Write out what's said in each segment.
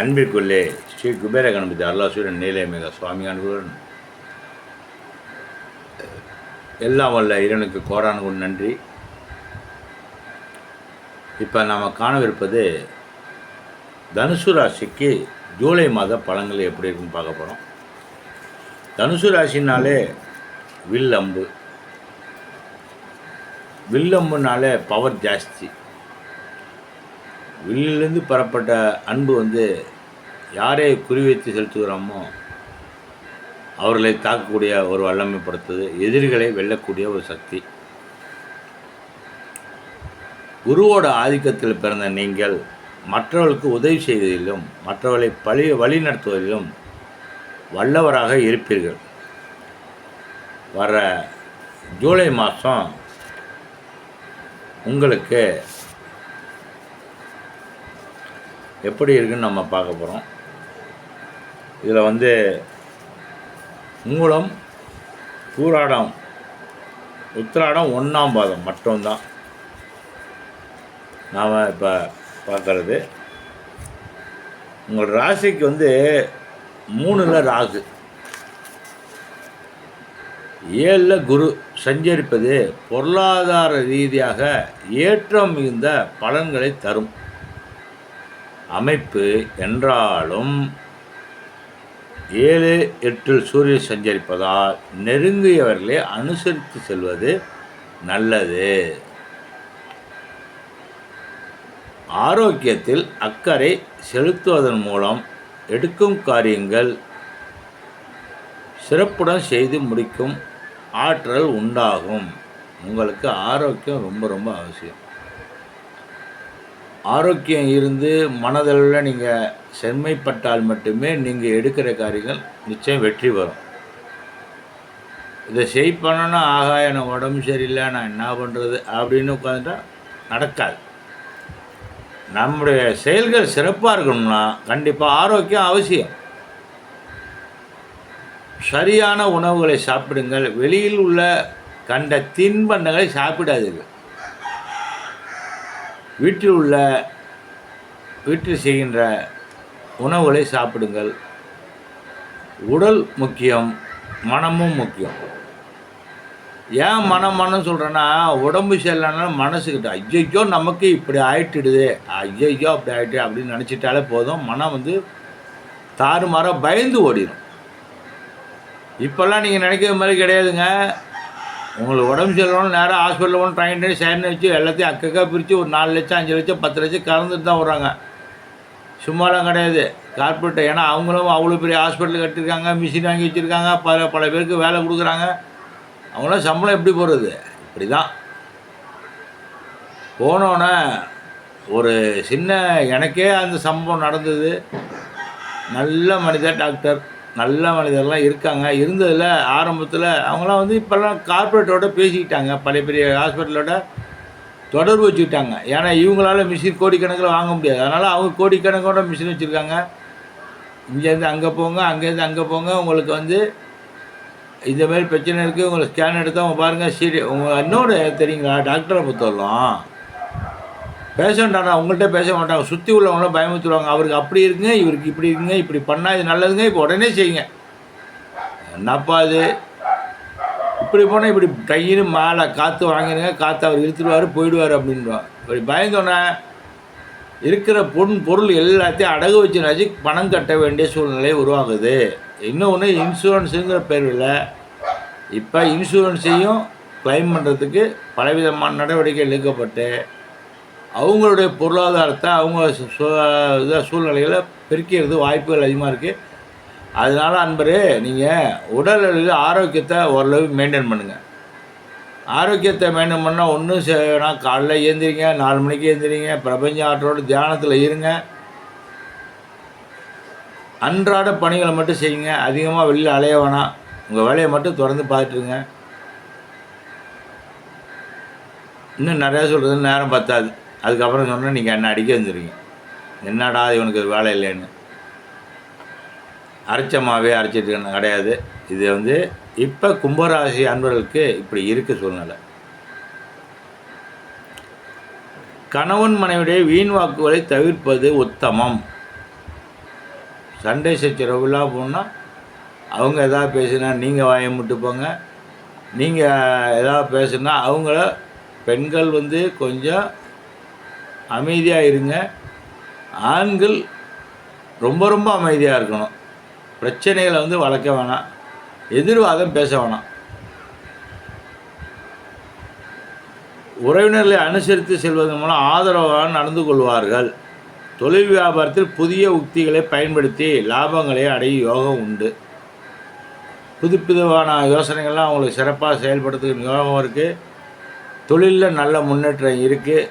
அன்பிற்குள்ளே ஸ்ரீ குபேர கணபதி அருளாசூரன் நீலமிக சுவாமி அன்புடன். எல்லாம் வல்ல இறைவனுக்கு கோடானு கொண்டு நன்றி. இப்போ நாம் காணவிருப்பது தனுசு ராசிக்கு ஜூலை மாத பழங்கள் எப்படி இருக்குன்னு பார்க்க போகிறோம் தனுசு ராசினாலே வில் அம்பு வில்லம்புனாலே பவர் ஜாஸ்தி. வில்லிலிருந்து பெறப்பட்ட அன்பு வந்து யாரை குறிவைத்து செலுத்துகிறோமோ அவர்களை தாக்கக்கூடிய ஒரு வல்லமைப்படுத்துது எதிரிகளை வெல்லக்கூடிய ஒரு சக்தி. குருவோட ஆதிக்கத்தில் பிறந்த நீங்கள் மற்றவர்களுக்கு உதவி செய்வதிலும் மற்றவர்களை பழி வழிநடத்துவதிலும் வல்லவராக இருப்பீர்கள். வர ஜூலை மாதம் உங்களுக்கு எப்படி இருக்குன்னு நம்ம பார்க்க போகிறோம் இதில் வந்து மூலம் பூராடம் உத்திராடம் ஒன்றாம் பாதம் மட்டும்தான். நாம் இப்போ பார்க்குறது. உங்கள் ராசிக்கு வந்து மூணில் ராகு. ஏழில் குரு சஞ்சரிப்பது பொருளாதார ரீதியாக ஏற்றம் மிகுந்த பலன்களை தரும். அமைப்பு என்றாலும் ஏழு எட்டில் சூரியன் சஞ்சரிப்பதால் நெருங்கியவர்களை அனுசரித்து செல்வது நல்லது. ஆரோக்கியத்தில் அக்கறை செலுத்துவதன் மூலம் எடுக்கும் காரியங்கள் சிறப்புடன் செய்து முடிக்கும் ஆற்றல் உண்டாகும். உங்களுக்கு ஆரோக்கியம் ரொம்ப ரொம்ப அவசியம். ஆரோக்கியம் இருந்து மனதளவில் நீங்கள் செம்மைப்பட்டால் மட்டுமே நீங்கள் எடுக்கிற காரியங்கள் நிச்சயம் வெற்றி வரும். இதை செய் பண்ணனா ஆகா எனக்கு உடம்பு சரியில்லை நான் என்ன பண்ணுறது அப்படின்னு உட்காந்துட்டா நடக்காது. நம்முடைய செயல்கள் சிறப்பாக இருக்கணும்னா கண்டிப்பாக ஆரோக்கியம் அவசியம். சரியான உணவுகளை சாப்பிடுங்கள். வெளியில் உள்ள கண்ட தின்பண்டங்களை சாப்பிடாதீர்கள். வீட்டில் உள்ள வீட்டில் செய்கின்ற உணவுகளை சாப்பிடுங்கள். உடல் முக்கியம் மனமும் முக்கியம். ஏன் மனம் மனம் சொல்கிறேன்னா உடம்பு சரியில்லைனா மனசுக்கிட்ட ஐயோ நமக்கு இப்படி ஆயிட்டுடுது. ஐயோ அப்படி ஆயிட்டு அப்படின்னு நினச்சிட்டாலே போதும். மனம் வந்து தாறுமாறாக பயந்து ஓடிடும் இப்போல்லாம் நீங்கள் நினைக்கிற மாதிரி கிடையாதுங்க. உங்களுக்கு உடம்பு சரியில்லைன்னு நேராக ஹாஸ்பிட்டலில் ஒன்று ட்ரைன் பண்ணி சேர்ந்து வச்சு எல்லாத்தையும் அக்கக்கா பிரித்து ஒரு நாலு லட்சம் அஞ்சு லட்சம் பத்து லட்சம் கலந்துட்டு தான் வர்றாங்க. சும்மாலாம் கிடையாது. கார்பரேட்டை ஏன்னா அவங்களும் அவ்வளோ பெரிய ஹாஸ்பிட்டல் கட்டியிருக்காங்க மிஷின் வாங்கி வச்சுருக்காங்க பல பல பேருக்கு வேலை கொடுக்குறாங்க. அவங்களாம் சம்பளம் எப்படி போகிறது இப்படி தான் போனோன்னே ஒரு சின்ன எனக்கே அந்த சம்பவம் நடந்தது. நல்ல மனிதர் டாக்டர் நல்ல மனிதர்லாம் இருக்காங்க. இருந்ததில் ஆரம்பத்தில் அவங்களாம் வந்து இப்போல்லாம் கார்ப்பரேட்டோட பேசிக்கிட்டாங்க. பழைய பெரிய ஹாஸ்பிட்டலோட தொடர்பு வச்சுக்கிட்டாங்க. ஏன்னா இவங்களால மிஷின் கோடிக்கணக்கில் வாங்க முடியாது. அதனால் அவங்க கோடிக்கணக்கோட மிஷின் வச்சுருக்காங்க. இங்கேருந்து அங்கே போங்க அங்கேருந்து அங்கே போங்க. உங்களுக்கு வந்து இந்த மாதிரி பிரச்சனை இருக்குது உங்களை ஸ்கேன் எடுத்தால் அவங்க பாருங்கள் சரி உங்கள் இன்னொரு தெரியுங்களா? டாக்டரை பொறுத்தவரைக்கும் பேஷண்ட் அவங்கள்ட்ட பேச மாட்டாங்க. சுற்றி உள்ளவங்களாம் பயமுத்துருவாங்க அவருக்கு அப்படி இருக்குங்க இவருக்கு இப்படி இருக்குங்க இப்படி பண்ணால் இது நல்லதுங்க இப்போ உடனே செய்யுங்க. என்னப்பா அது இப்படி போனால் இப்படி கையின்னு மேலே காற்று வாங்கிடுங்க காற்று அவர் இழுத்துடுவார் போயிடுவார் அப்படின்வார் இப்படி பயந்தோன்னே இருக்கிற பொன் பொருள் எல்லாத்தையும் அடகு வச்சுனாச்சு பணம் கட்ட வேண்டிய சூழ்நிலை உருவாகுது. இன்னொன்று இன்சூரன்ஸுங்கிற பேரில் இப்போ இன்சூரன்ஸையும் கிளைம் பண்ணுறதுக்கு பலவிதமான நடவடிக்கை எடுக்கப்பட்டு அவங்களுடைய பொருளாதாரத்தை அவங்க இதாக சூழ்நிலைகளை பெருக்கிறது வாய்ப்புகள் அதிகமாக இருக்குது அதனால் அன்பரே நீங்கள் உடல் ஆரோக்கியத்தை ஓரளவு மெயின்டைன் பண்ணுங்கள் ஆரோக்கியத்தை மெயின்டைன் பண்ணால் ஒன்றும் செய்யணும் காலைல ஏந்திரிங்க நாலு மணிக்கு ஏந்திரிங்க பிரபஞ்ச ஆற்றோடு தியானத்தில் இருங்க. அன்றாட பணிகளை மட்டும் செய்யுங்க. அதிகமாக வெளியில் அலைய வேணாம். உங்கள் வேலையை மட்டும் தொடர்ந்து பார்த்துட்டுருங்க இன்னும் நிறையா சொல்கிறது நேரம் பத்தாது. அதுக்கப்புறம் சொன்னால் நீங்கள் என்ன அடிக்க வந்துருவீங்க என்னடா இவனுக்கு வேலை இல்லைன்னு. அரைச்ச மாவே அரைச்சிட்டு கிடையாது. இது வந்து இப்போ கும்பராசி அன்பர்களுக்கு இப்படி இருக்க சூழ்நிலை. கணவன் மனைவிடைய வீண் வாக்குகளை தவிர்ப்பது உத்தமம். சண்டை சச்சரவுலாம் போனால் அவங்க எதாவது பேசுனா நீங்கள் வாய முட்டு போங்க. நீங்கள் எதாவது பேசுனா அவங்கள பெண்கள் வந்து கொஞ்சம் அமைதியாக இருங்க. ஆண்கள் ரொம்ப ரொம்ப அமைதியாக இருக்கணும். பிரச்சனைகளை வந்து வளர்க்க வேணாம். எதிர்வாதம் பேச வேணாம். உறவினர்களை அனுசரித்து செல்வதன் மூலம் ஆதரவாக நடந்து கொள்வார்கள். தொழில் வியாபாரத்தில் புதிய உக்திகளை பயன்படுத்தி லாபங்களை அடைய யோகம் உண்டு. புதுப்பிதமான யோசனைகள்லாம் அவங்களுக்கு சிறப்பாக செயல்படுத்துகிற யோகம் இருக்குது தொழிலில் நல்ல முன்னேற்றம் இருக்குது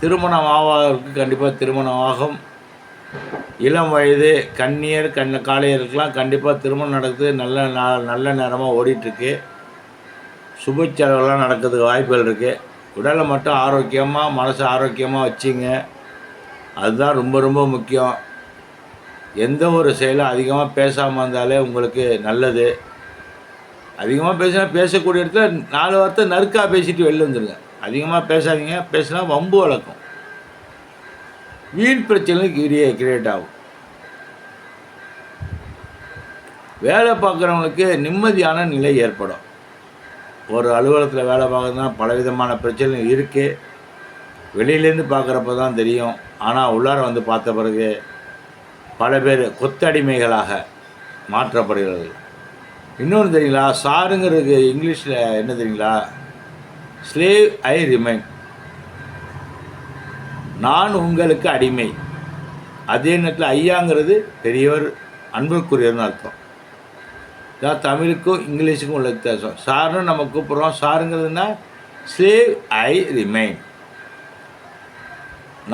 திருமணம் ஆவாதவருக்கு கண்டிப்பாக திருமணம் ஆகும் இளம் வயது கண்ணியர் கண்ண காளையருக்கெலாம் கண்டிப்பாக திருமணம் நடக்குது. நல்ல நா நல்ல நேரமாக ஓடிட்டுருக்கு. சுப செலவுலாம் நடக்கிறதுக்கு வாய்ப்புகள் இருக்குது உடலை மட்டும் ஆரோக்கியமாக மனசு ஆரோக்கியமாக வச்சுங்க. அதுதான் ரொம்ப ரொம்ப முக்கியம். எந்த ஒரு செயலும் அதிகமாக பேசாமல் இருந்தாலே உங்களுக்கு நல்லது. அதிகமாக பேசினா பேசக்கூடிய இடத்துல நாலு வார்த்தை நறுக்கா பேசிட்டு வெளில வந்துடுங்க அதிகமாக பேசாதீங்க. பேசினா வம்பு வளர்க்கும் வீண் பிரச்சனைக்கு கிரியே கிரியேட் ஆகும். வேலை பார்க்குறவங்களுக்கு நிம்மதியான நிலை ஏற்படும். ஒரு அலுவலகத்தில் வேலை பார்க்குறதுனா பலவிதமான பிரச்சனை இருக்குது வெளியிலேருந்து பார்க்குறப்ப தான் தெரியும். ஆனால் உள்ளார வந்து பார்த்த பிறகு பல பேர் கொத்தடிமைகளாக மாற்றப்படுகிறது. இன்னொன்று தெரியுங்களா? சாருங்கிறதுக்கு இங்கிலீஷில் என்ன தெரியுங்களா? ஸ்லேவ் ஐ ரிமைன் நான் உங்களுக்கு அடிமை. அதே நேரத்தில் ஐயாங்கிறது பெரியவர் அன்புக்குரியர்னு அர்த்தம். இதான் தமிழுக்கும் இங்கிலீஷுக்கும் உள்ள வித்தியாசம். சார்னு நம்ம கூப்பிட்றோம். சாருங்கிறதுனா ஸ்லேவ் ஐ ரிமைன்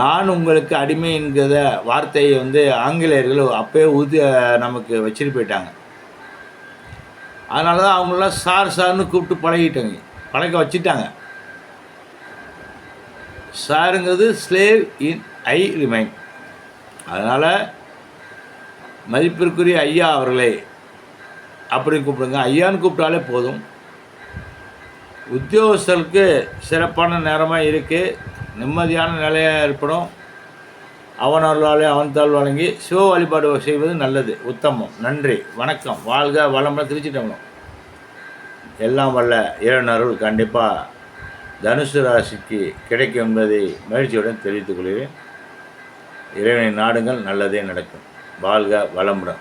நான் உங்களுக்கு அடிமை என்கிற வார்த்தையை வந்து ஆங்கிலேயர்கள் அப்போயே ஊதி நமக்கு வச்சுட்டு போயிட்டாங்க. அதனால தான் அவங்களாம் சார் சார்னு கூப்பிட்டு பழகிட்டாங்க. பழக்க வச்சுட்டாங்க. சாருங்கிறது ஸ்லேவ் இன் ஐ ரிமைன் அதனால் மதிப்பிற்குரிய ஐயா அவர்களே அப்படி கூப்பிடுங்க. ஐயான்னு கூப்பிட்டாலே போதும். உத்தியோகஸ்தர்களுக்கு சிறப்பான நேரமாக இருக்குது நிம்மதியான நிலையாக ஏற்படும். அவனர்களாலே அவன் தாள் வழங்கி சிவ வழிபாடு செய்வது நல்லது. உத்தமம். நன்றி. வணக்கம். வாழ்க வளமுடன் தமிழம். எல்லாம் வல்ல இறைநருள் கண்டிப்பாக தனுசு ராசிக்கு கிடைக்கும் என்பதை மகிழ்ச்சியுடன் தெரிவித்துக் கொள்கிறேன். இறைவனை நாடுங்கள் நல்லதே நடக்கும். வாழ்க வளமுடன்.